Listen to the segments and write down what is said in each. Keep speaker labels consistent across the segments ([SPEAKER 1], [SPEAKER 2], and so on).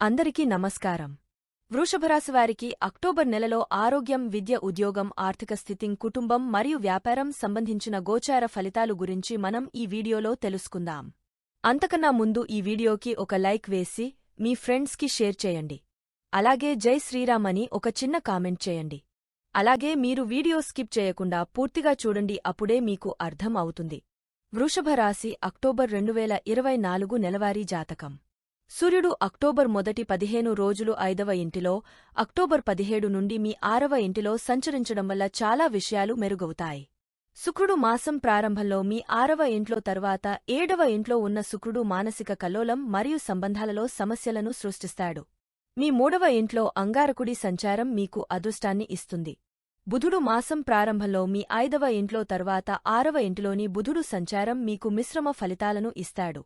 [SPEAKER 1] అందరికీ నమస్కారం. వృషభరాశి వారికి అక్టోబర్ నెలలో ఆరోగ్యం విద్య ఉద్యోగం ఆర్థిక స్థితి కుటుంబం మరియు వ్యాపారం సంబంధించిన గోచార ఫలితాలు గురించి మనం ఈ వీడియోలో తెలుసుకుందాం. అంతకన్నా ముందు ఈ వీడియోకి ఒక లైక్ వేసి మీ ఫ్రెండ్స్కి షేర్ చేయండి. అలాగే జై శ్రీరామ్ అని ఒక చిన్న కామెంట్ చేయండి. అలాగే మీరు వీడియో స్కిప్ చేయకుండా పూర్తిగా చూడండి అప్పుడే మీకు అర్థం అవుతుంది. వృషభరాశి అక్టోబర్ అక్టోబర్ రెండువేల ఇరవై నాలుగు నెలవారీ జాతకం. సూర్యుడు అక్టోబర్ మొదటి పదిహేను రోజులు ఐదవ ఇంటిలో అక్టోబర్ పదిహేడు నుండి మీ ఆరవ ఇంటిలో సంచరించడం వల్ల చాలా విషయాలు మెరుగవుతాయి. శుక్రుడు మాసం ప్రారంభంలో మీ ఆరవ ఇంట్లో తర్వాత ఏడవ ఇంట్లో ఉన్న శుక్రుడు మానసిక కల్లోలం మరియు సంబంధాలలో సమస్యలను సృష్టిస్తాడు. మీ మూడవ ఇంట్లో అంగారకుడి సంచారం మీకు అదృష్టాన్ని ఇస్తుంది. బుధుడు మాసం ప్రారంభంలో మీ ఐదవ ఇంట్లో తర్వాత ఆరవ ఇంటిలోని బుధుడు సంచారం మీకు మిశ్రమ ఫలితాలను ఇస్తాడు.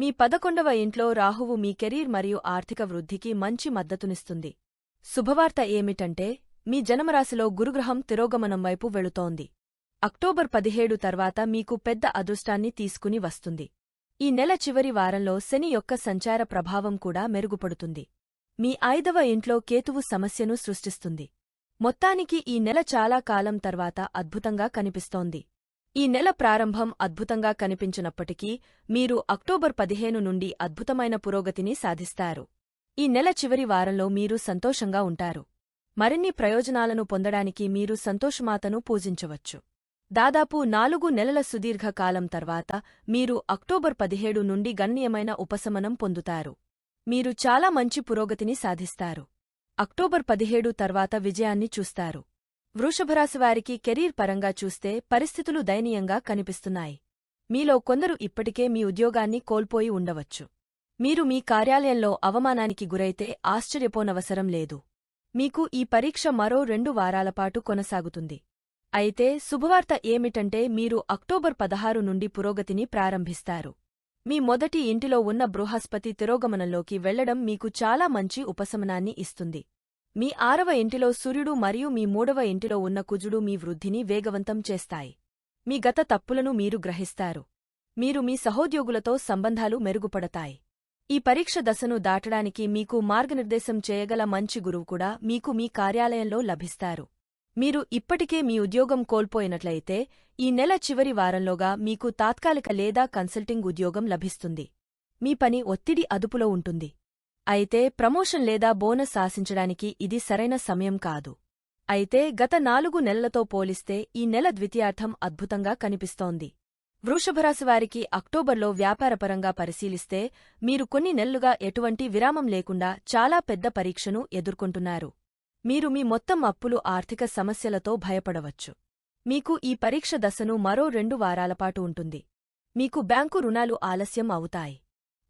[SPEAKER 1] మీ పదకొండవ ఇంట్లో రాహువు మీ కెరీర్ మరియు ఆర్థిక వృద్ధికి మంచి మద్దతునిస్తుంది. శుభవార్త ఏమిటంటే మీ జనమరాశిలో గురుగ్రహం తిరోగమనం వైపు వెళుతోంది. అక్టోబర్ పదిహేడు తర్వాత మీకు పెద్ద అదృష్టాన్ని తీసుకుని వస్తుంది. ఈ నెల చివరి వారంలో శని యొక్క సంచార ప్రభావం కూడా మెరుగుపడుతుంది. మీ ఐదవ ఇంట్లో కేతువు సమస్యను సృష్టిస్తుంది. మొత్తానికి ఈ నెల చాలా కాలం తర్వాత అద్భుతంగా కనిపిస్తోంది. ఈ నెల ప్రారంభం అద్భుతంగా కనిపించినప్పటికీ మీరు అక్టోబర్ పదిహేను నుండి అద్భుతమైన పురోగతిని సాధిస్తారు. ఈ నెల చివరి వారంలో మీరు సంతోషంగా ఉంటారు. మరిన్ని ప్రయోజనాలను పొందడానికి మీరు సంతోషమాతను పూజించవచ్చు. దాదాపు నాలుగు నెలల సుదీర్ఘ కాలం తర్వాత మీరు అక్టోబర్ పదిహేడు నుండి గణనీయమైన ఉపశమనం పొందుతారు. మీరు చాలా మంచి పురోగతిని సాధిస్తారు. అక్టోబర్ పదిహేడు తర్వాత విజయాన్ని చూస్తారు. వృషభరాశివారికి కెరీర్ పరంగా చూస్తే పరిస్థితులు దయనీయంగా కనిపిస్తున్నాయి. మీలో కొందరు ఇప్పటికే మీ ఉద్యోగాన్ని కోల్పోయి ఉండవచ్చు. మీరు మీ కార్యాలయంలో అవమానానికి గురైతే ఆశ్చర్యపోనవసరం లేదు. మీకు ఈ పరీక్ష మరో రెండు వారాలపాటు కొనసాగుతుంది. అయితే శుభవార్త ఏమిటంటే మీరు అక్టోబర్ పదహారు నుండి పురోగతిని ప్రారంభిస్తారు. మీ మొదటి ఇంటిలో ఉన్న బృహస్పతి తిరోగమనంలోకి వెళ్ళడం మీకు చాలా మంచి ఉపశమనాన్ని ఇస్తుంది. మీ ఆరవ ఇంటిలో సూర్యుడు మరియు మీ మూడవ ఇంటిలో ఉన్న కుజుడు మీ వృద్ధిని వేగవంతం చేస్తాయి. మీ గత తప్పులను మీరు గ్రహిస్తారు. మీరు మీ సహోద్యోగులతో సంబంధాలు మెరుగుపడతాయి. ఈ పరీక్ష దశను దాటడానికి మీకు మార్గనిర్దేశం చేయగల మంచి గురువు కూడా మీకు మీ కార్యాలయంలో లభిస్తారు. మీరు ఇప్పటికే మీ ఉద్యోగం కోల్పోయినట్లయితే ఈ నెల చివరి వారంలోగా మీకు తాత్కాలిక లేదా కన్సల్టింగ్ ఉద్యోగం లభిస్తుంది. మీ పని ఒత్తిడి అదుపులో ఉంటుంది. అయితే ప్రమోషన్ లేదా బోనస్ ఆశించడానికి ఇది సరైన సమయం కాదు. అయితే గత నాలుగు నెలలతో పోలిస్తే ఈ నెల ద్వితీయార్థం అద్భుతంగా కనిపిస్తోంది. వృషభరాశివారికి అక్టోబర్లో వ్యాపారపరంగా పరిశీలిస్తే మీరు కొన్ని నెలలుగా ఎటువంటి విరామం లేకుండా చాలా పెద్ద పరీక్షను ఎదుర్కొంటున్నారు. మీరు మీ మొత్తం అప్పులు ఆర్థిక సమస్యలతో భయపడవచ్చు. మీకు ఈ పరీక్ష దశను మరో రెండు వారాలపాటు ఉంటుంది. మీకు బ్యాంకు రుణాలు ఆలస్యం అవుతాయి.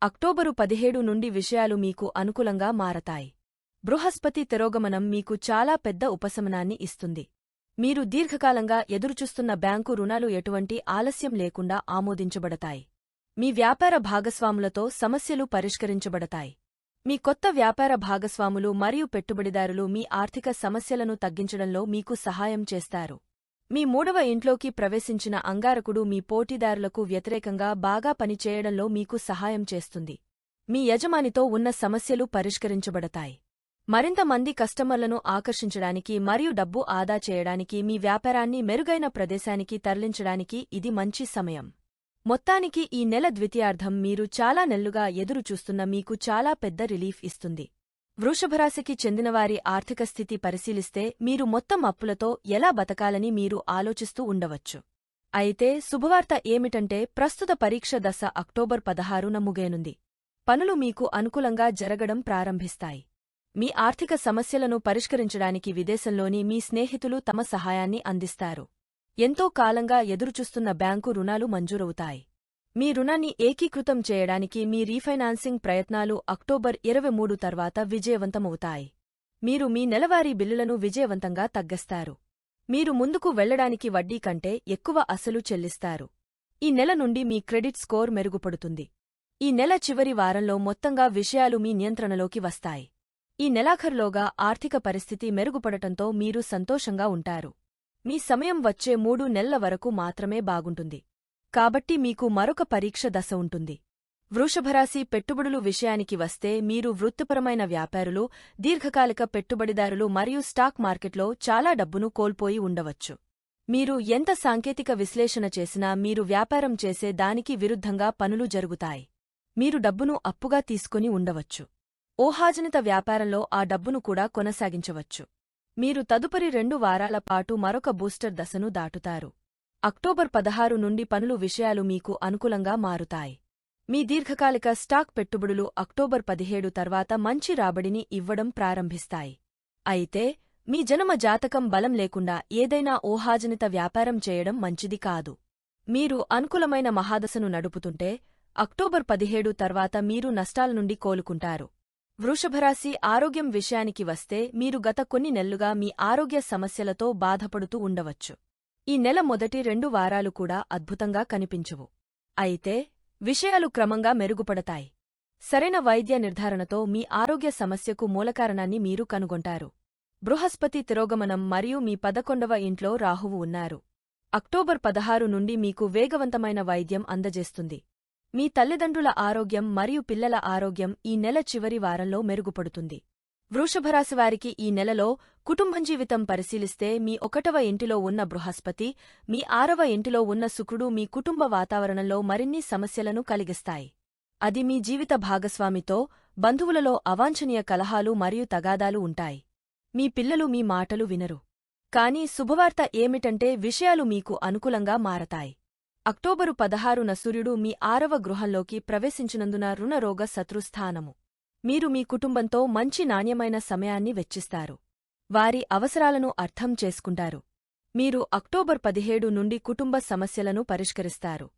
[SPEAKER 1] అక్టోబరు పదిహేడు నుండి విషయాలు మీకు అనుకూలంగా మారతాయి. బృహస్పతి తిరోగమనం మీకు చాలా పెద్ద ఉపశమనాన్ని ఇస్తుంది. మీరు దీర్ఘకాలంగా ఎదురుచూస్తున్న బ్యాంకు రుణాలు ఎటువంటి ఆలస్యం లేకుండా ఆమోదించబడతాయి. మీ వ్యాపార భాగస్వాములతో సమస్యలు పరిష్కరించబడతాయి. మీ కొత్త వ్యాపార భాగస్వాములు మరియు పెట్టుబడిదారులు మీ ఆర్థిక సమస్యలను తగ్గించడంలో మీకు సహాయం చేస్తారు. మీ మూడవ ఇంట్లోకి ప్రవేశించిన అంగారకుడు మీ పోటీదారులకు వ్యతిరేకంగా బాగా పనిచేయడంలో మీకు సహాయం చేస్తుంది. మీ యజమానితో ఉన్న సమస్యలు పరిష్కరించబడతాయి. మరింత మంది కస్టమర్లను ఆకర్షించడానికి మరియు డబ్బు ఆదా చేయడానికి మీ వ్యాపారాన్ని మెరుగైన ప్రదేశానికి తరలించడానికి ఇది మంచి సమయం. మొత్తానికి ఈ నెల ద్వితీయార్థం మీరు చాలా నెల్లుగా ఎదురుచూస్తున్న మీకు చాలా పెద్ద రిలీఫ్ ఇస్తుంది. వృషభరాశికి చెందినవారి ఆర్థిక స్థితి పరిశీలిస్తే మీరు మొత్తం అప్పులతో ఎలా బతకాలని మీరు ఆలోచిస్తూ ఉండవచ్చు. అయితే శుభవార్త ఏమిటంటే ప్రస్తుత పరీక్ష దశ అక్టోబర్ పదహారున ముగేనుంది పనులు మీకు అనుకూలంగా జరగడం ప్రారంభిస్తాయి. మీ ఆర్థిక సమస్యలను పరిష్కరించడానికి విదేశంలోని మీ స్నేహితులు తమ సహాయాన్ని అందిస్తారు. ఎంతో కాలంగా ఎదురుచూస్తున్న బ్యాంకు రుణాలు మంజూరవుతాయి. మీ రుణాన్ని ఏకీకృతం చేయడానికి మీ రీఫైనాన్సింగ్ ప్రయత్నాలు అక్టోబర్ ఇరవై మూడు తర్వాత విజయవంతమవుతాయి. మీరు మీ నెలవారీ బిల్లులను విజయవంతంగా తగ్గిస్తారు. మీరు ముందుకు వెళ్ళడానికి వడ్డీ కంటే ఎక్కువ అసలు చెల్లిస్తారు. ఈ నెల నుండి మీ క్రెడిట్ స్కోర్ మెరుగుపడుతుంది. ఈ నెల చివరి వారంలో మొత్తంగా విషయాలు మీ నియంత్రణలోకి వస్తాయి. ఈ నెలాఖరులోగా ఆర్థిక పరిస్థితి మెరుగుపడటంతో మీరు సంతోషంగా ఉంటారు. మీ సమయం వచ్చే మూడు నెలల వరకు మాత్రమే బాగుంటుంది. కాబట్టి మీకు మరొక పరీక్ష దశ ఉంటుంది. వృషభరాశి పెట్టుబడులు విషయానికి వస్తే మీరు వృత్తిపరమైన వ్యాపారులు దీర్ఘకాలిక పెట్టుబడిదారులు మరియు స్టాక్ మార్కెట్లో చాలా డబ్బును కోల్పోయి ఉండవచ్చు. మీరు ఎంత సాంకేతిక విశ్లేషణ చేసినా మీరు వ్యాపారం చేసే దానికి విరుద్ధంగా పనులు జరుగుతాయి. మీరు డబ్బును అప్పుగా తీసుకొని ఉండవచ్చు. ఊహాజనిత వ్యాపారంలో ఆ డబ్బును కూడా కొనసాగించవచ్చు. మీరు తదుపరి రెండు వారాల పాటు మరొక బూస్టర్ దశను దాటుతారు. అక్టోబర్ పదహారు నుండి పనులు విషయాలు మీకు అనుకూలంగా మారుతాయి. మీ దీర్ఘకాలిక స్టాక్ పెట్టుబడులు అక్టోబర్ పదిహేడు తర్వాత మంచి రాబడిని ఇవ్వడం ప్రారంభిస్తాయి. అయితే మీ జనమ జాతకం బలం లేకుండా ఏదైనా ఊహాజనిత వ్యాపారం చేయడం మంచిది కాదు. మీరు అనుకూలమైన మహాదశను నడుపుతుంటే అక్టోబర్ పదిహేడు తర్వాత మీరు నష్టాల నుండి కోలుకుంటారు. వృషభరాశి ఆరోగ్యం విషయానికి వస్తే మీరు గత కొన్ని నెల్లుగా మీ ఆరోగ్య సమస్యలతో బాధపడుతూ ఉండవచ్చు. ఈ నెల మొదటి రెండు వారాలు కూడా అద్భుతంగా కనిపించవు. అయితే విషయాలు క్రమంగా మెరుగుపడతాయి. సరైన వైద్య నిర్ధారణతో మీ ఆరోగ్య సమస్యకు మూలకారణాన్ని మీరు కనుగొంటారు. బృహస్పతి తిరోగమనం మరియు మీ పదకొండవ ఇంట్లో రాహువు ఉన్నారు. అక్టోబర్ పదహారు నుండి మీకు వేగవంతమైన వైద్యం అందజేస్తుంది. మీ తల్లిదండ్రుల ఆరోగ్యం మరియు పిల్లల ఆరోగ్యం ఈ నెల చివరి వారంలో మెరుగుపడుతుంది. వృషభరాశివారికి ఈ నెలలో కుటుంబం జీవితం పరిశీలిస్తే మీ ఒకటవ ఇంటిలో ఉన్న బృహస్పతి మీ ఆరవ ఇంటిలో ఉన్న శుక్రుడు మీ కుటుంబ వాతావరణంలో మరిన్ని సమస్యలను కలిగిస్తాయి. అది మీ జీవిత భాగస్వామితో బంధువులలో అవాంఛనీయ కలహాలు మరియు తగాదాలు ఉంటాయి. మీ పిల్లలు మీ మాటలు వినరు. కానీ శుభవార్త ఏమిటంటే విషయాలు మీకు అనుకూలంగా మారతాయి. అక్టోబరు పదహారున సూర్యుడు మీ ఆరవ గృహంలోకి ప్రవేశించినందున రుణరోగ శత్రుస్థానము. మీరు మీ కుటుంబంతో మంచి నాణ్యమైన సమయాన్ని వెచ్చిస్తారు. వారి అవసరాలను అర్థం చేసుకుంటారు. మీరు అక్టోబర్ పదిహేడు నుండి కుటుంబ సమస్యలను పరిష్కరిస్తారు.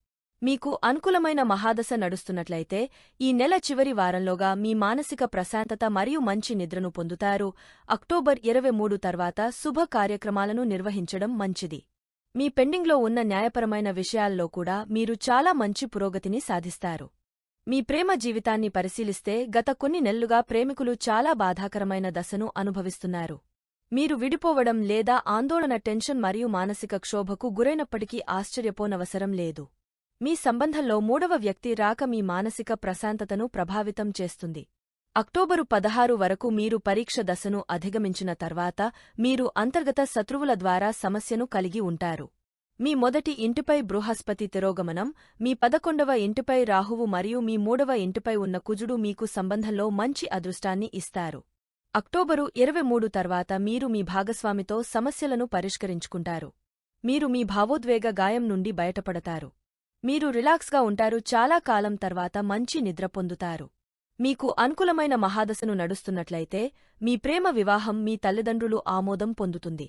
[SPEAKER 1] మీకు అనుకూలమైన మహాదశ నడుస్తున్నట్లయితే ఈ నెల చివరి వారంలోగా మీ మానసిక ప్రశాంతత మరియు మంచి నిద్రను పొందుతారు. అక్టోబర్ ఇరవై మూడు తర్వాత శుభ కార్యక్రమాలను నిర్వహించడం మంచిది. మీ పెండింగ్లో ఉన్న న్యాయపరమైన విషయాల్లో కూడా మీరు చాలా మంచి పురోగతిని సాధిస్తారు. మీ ప్రేమ జీవితాన్ని పరిశీలిస్తే గత కొన్ని నెల్లుగా ప్రేమికులు చాలా బాధాకరమైన దశను అనుభవిస్తున్నారు. మీరు విడిపోవడం లేదా ఆందోళన టెన్షన్ మరియు మానసిక క్షోభకు గురైనప్పటికీ ఆశ్చర్యపోనవసరం లేదు. మీ సంబంధంలో మూడవ వ్యక్తి రాక మీ మానసిక ప్రశాంతతను ప్రభావితం చేస్తుంది. అక్టోబరు పదహారు వరకు మీరు పరీక్ష దశను అధిగమించిన తర్వాత మీరు అంతర్గత శత్రువుల ద్వారా సమస్యను కలిగి ఉంటారు. మీ మొదటి ఇంటిపై బృహస్పతి తిరోగమనం మీ పదకొండవ ఇంటిపై రాహువు మరియు మీ మూడవ ఇంటిపై ఉన్న కుజుడు మీకు సంబంధంలో మంచి అదృష్టాన్ని ఇస్తారు. అక్టోబరు ఇరవై మూడు తర్వాత మీరు మీ భాగస్వామితో సమస్యలను పరిష్కరించుకుంటారు. మీరు మీ భావోద్వేగ గాయం నుండి బయటపడతారు. మీరు రిలాక్స్గా ఉంటారు చాలా కాలం తర్వాత మంచి నిద్ర పొందుతారు. మీకు అనుకూలమైన మహాదశను నడుస్తున్నట్లయితే మీ ప్రేమ వివాహం మీ తల్లిదండ్రులు ఆమోదం పొందుతుంది.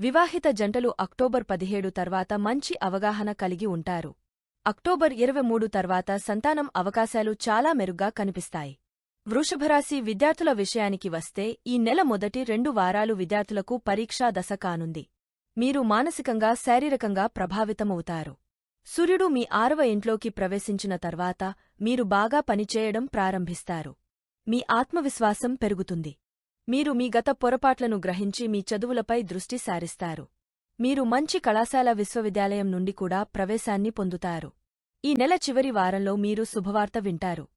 [SPEAKER 1] వివాహిత జంటలు అక్టోబర్ పదిహేడు తర్వాత మంచి అవగాహన కలిగి ఉంటారు. అక్టోబర్ ఇరవై మూడు తర్వాత సంతానం అవకాశాలు చాలా మెరుగ్గా కనిపిస్తాయి. వృషభరాశి విద్యార్థుల విషయానికి వస్తే ఈ నెల మొదటి రెండు వారాలు విద్యార్థులకు పరీక్షా దశ కానుంది. మీరు మానసికంగా శారీరకంగా ప్రభావితమవుతారు. సూర్యుడు మీ ఆరవ ఇంట్లోకి ప్రవేశించిన తర్వాత మీరు బాగా పనిచేయడం ప్రారంభిస్తారు. మీ ఆత్మవిశ్వాసం పెరుగుతుంది. మీరు మీ గత పొరపాట్లను గ్రహించి మీ చదువులపై దృష్టి సారిస్తారు. మీరు మంచి కళాశాల విశ్వవిద్యాలయం నుండి కూడా ప్రవేశాన్ని పొందుతారు. ఈ నెల చివరి వారంలో మీరు శుభవార్త వింటారు.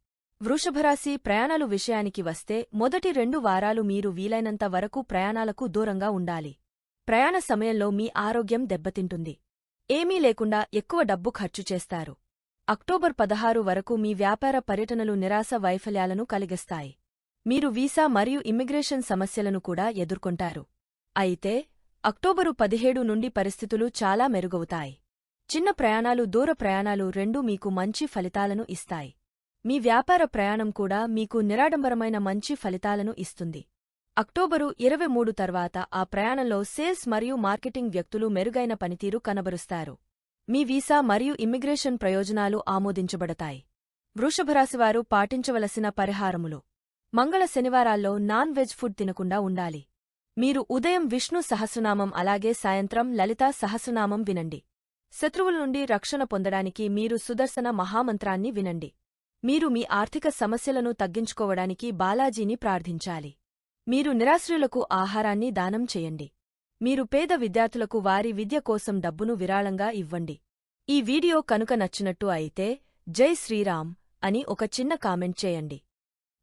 [SPEAKER 1] వృషభరాశి ప్రయాణాలు విషయానికి వస్తే మొదటి రెండు వారాలు మీరు వీలైనంత వరకు ప్రయాణాలకు దూరంగా ఉండాలి. ప్రయాణ సమయంలో మీ ఆరోగ్యం దెబ్బతింటుంది. ఏమీ లేకుండా ఎక్కువ డబ్బు ఖర్చు చేస్తారు. అక్టోబర్ పదహారు వరకు మీ వ్యాపార పర్యటనలు నిరాశ వైఫల్యాలను కలిగిస్తాయి. మీరు వీసా మరియు ఇమ్మిగ్రేషన్ సమస్యలను కూడా ఎదుర్కొంటారు. అయితే అక్టోబరు పదిహేడు నుండి పరిస్థితులు చాలా మెరుగవుతాయి. చిన్న ప్రయాణాలు దూర ప్రయాణాలు రెండూ మీకు మంచి ఫలితాలను ఇస్తాయి. మీ వ్యాపార ప్రయాణం కూడా మీకు నిరాడంబరమైన మంచి ఫలితాలను ఇస్తుంది. అక్టోబరు ఇరవై మూడు తర్వాత ఆ ప్రయాణంలో సేల్స్ మరియు మార్కెటింగ్ వ్యక్తులు మెరుగైన పనితీరు కనబరుస్తారు. మీ వీసా మరియు ఇమ్మిగ్రేషన్ ప్రయోజనాలు ఆమోదించబడతాయి. వృషభరాశివారు పాటించవలసిన పరిహారములు. మంగళ శనివారాల్లో నాన్ వెజ్ ఫుడ్ తినకుండా ఉండాలి. మీరు ఉదయం విష్ణు సహస్రనామం అలాగే సాయంత్రం లలితా సహస్రనామం వినండి. శత్రువుల నుండి రక్షణ పొందడానికి మీరు సుదర్శన మహామంత్రాన్ని వినండి. మీరు మీ ఆర్థిక సమస్యలను తగ్గించుకోవడానికి బాలాజీని ప్రార్థించాలి. మీరు నిరాశ్రులకు ఆహారాన్ని దానం చేయండి. మీరు పేద విద్యార్థులకు వారి విద్య కోసం డబ్బును విరాళంగా ఇవ్వండి. ఈ వీడియో కనుక నచ్చినట్టు అయితే జై శ్రీరామ్ అని ఒక చిన్న కామెంట్ చేయండి.